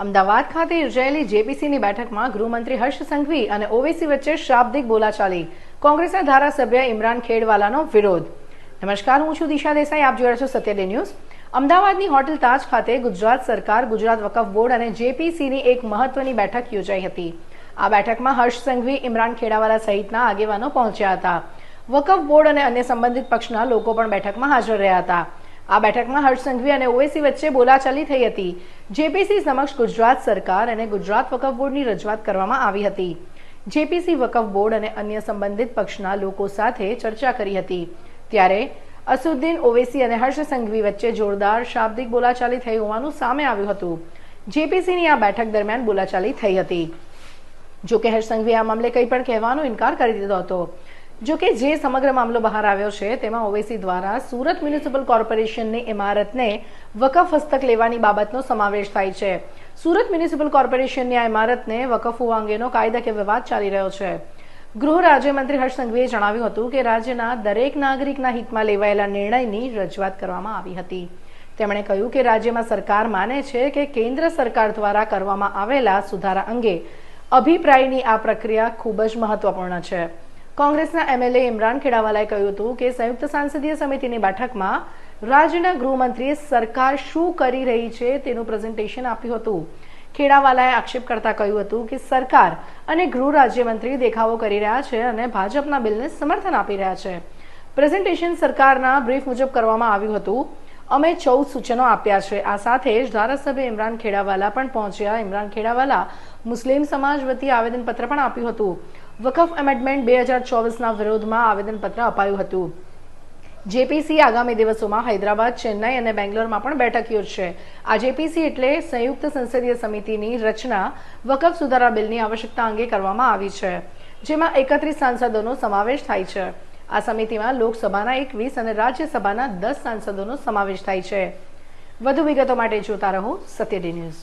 અમદાવાદ ખાતે યોજાયેલી જેપીસીની બેઠકમાં ગૃહમંત્રી હર્ષ સંઘવી અને ઓવેસી વચ્ચે શાબ્દિક બોલાચાલી. કોંગ્રેસના ધારાસભ્ય ઇમરાન ખેડવાલાનો વિરોધ. નમસ્કાર, હું છું દિશા દેસાઈ. આપ જોઈ છો સત્યડે ન્યૂઝ. અમદાવાદની હોટેલ તાજ ખાતે ગુજરાત સરકાર, ગુજરાત વકફ બોર્ડ અને જેપીસીની એક મહત્વની બેઠક યોજાઈ હતી. આ બેઠકમાં હર્ષ સંઘવી, ઇમરાન ખેડાવાલા સહિતના આગેવાનો પહોંચ્યા હતા. વકફ બોર્ડ અને અન્ય સંબંધિત પક્ષના લોકો પણ બેઠકમાં હાજર રહ્યા હતા. આ બેઠકમાં હર્ષ સંઘવી અને ઓવેસી વચ્ચે બોલાચાલી થઈ હતી. જેપીસી સમક્ષ ગુજરાત સરકાર અને ગુજરાત વકફ બોર્ડની રજૂઆત કરવામાં આવી હતી. જેપીસી વકફ બોર્ડ અને અન્ય સંબંધિત પક્ષના લોકો સાથે ચર્ચા કરી હતી. ત્યારે અસુદ્દીન ઓવેસી અને હર્ષ સંઘવી વચ્ચે જોરદાર શાબ્દિક બોલાચાલી થઈ હોવાનું સામે આવ્યું હતું. જેપીસીની આ બેઠક દરમિયાન બોલાચાલી થઈ હતી. જો કે હર્ષ સંઘવીએ આ મામલે કંઈ પણ કહેવાનો ઇનકાર કરી દીધો હતો. જો કે જે સમગ્ર મામલો બહાર આવ્યો છે, તેમાં ઓવેસી દ્વારા સુરત મ્યુનિસિપલ કોર્પોરેશનની ઇમારતને વકફ હસ્તક લેવાની બાબતનો સમાવેશ થાય છે. સુરત મ્યુનિસિપલ કોર્પોરેશનની આ ઇમારતને વકફ હોવા અંગેનો કાયદાકીય વિવાદ ચાલી રહ્યો છે. ગૃહ રાજ્યમંત્રી હર્ષ સંઘવીએ જણાવ્યું હતું કે રાજ્યના દરેક નાગરિકના હિતમાં લેવાયેલા નિર્ણયની રજૂઆત કરવામાં આવી હતી. તેમણે કહ્યું કે રાજ્યમાં સરકાર માને છે કે કેન્દ્ર સરકાર દ્વારા કરવામાં આવેલા સુધારા અંગે અભિપ્રાયની આ પ્રક્રિયા ખૂબ જ મહત્વપૂર્ણ છે. કોંગ્રેસના એમએલએ ઇમરાન ખેડાવાલાએ કહ્યું હતું કે સંયુક્ત સાંસદીય સમિતિની બેઠકમાં રાજ્યના ગૃહમંત્રીએ સરકાર શું કરી રહી છે તેનું પ્રેઝન્ટેશન આપ્યું હતું. ખેડાવાલાએ આક્ષેપ કરતા કહ્યું હતું કે સરકાર અને ગૃહ રાજ્યમંત્રી દેખાવો કરી રહ્યા છે અને ભાજપના બિલને સમર્થન આપી રહ્યા છે. પ્રેઝન્ટેશન સરકારના બ્રીફ મુજબ કરવામાં આવ્યું હતું. અમે ચૌદ સૂચનો આપ્યા છે. આ સાથે જ ધારાસભ્ય ઇમરાન ખેડાવાલા પણ પહોંચ્યા. ઇમરાન ખેડાવાલા મુસ્લિમ સમાજ વતી આવેદનપત્ર પણ આપ્યું હતું. વકફ એમેન્ડમેન્ટ બે હજાર ચોવીસના વિરોધમાં આવેદનપત્ર અપાયું હતું. જેપીસી આગામી દિવસોમાં હૈદરાબાદ, ચેન્નાઈ અને બેંગ્લોરમાં પણ બેઠક યોજશે. આ જેપીસી એટલે સંયુક્ત સંસદીય સમિતિની રચના વકફ સુધારા બિલની આવશ્યકતા અંગે કરવામાં આવી છે, જેમાં એકત્રીસ સાંસદોનો સમાવેશ થાય છે. આ સમિતિમાં લોકસભાના એકવીસ અને રાજ્યસભાના દસ સાંસદોનો સમાવેશ થાય છે. વધુ વિગતો માટે જોતા રહો સત્યડી ન્યૂઝ.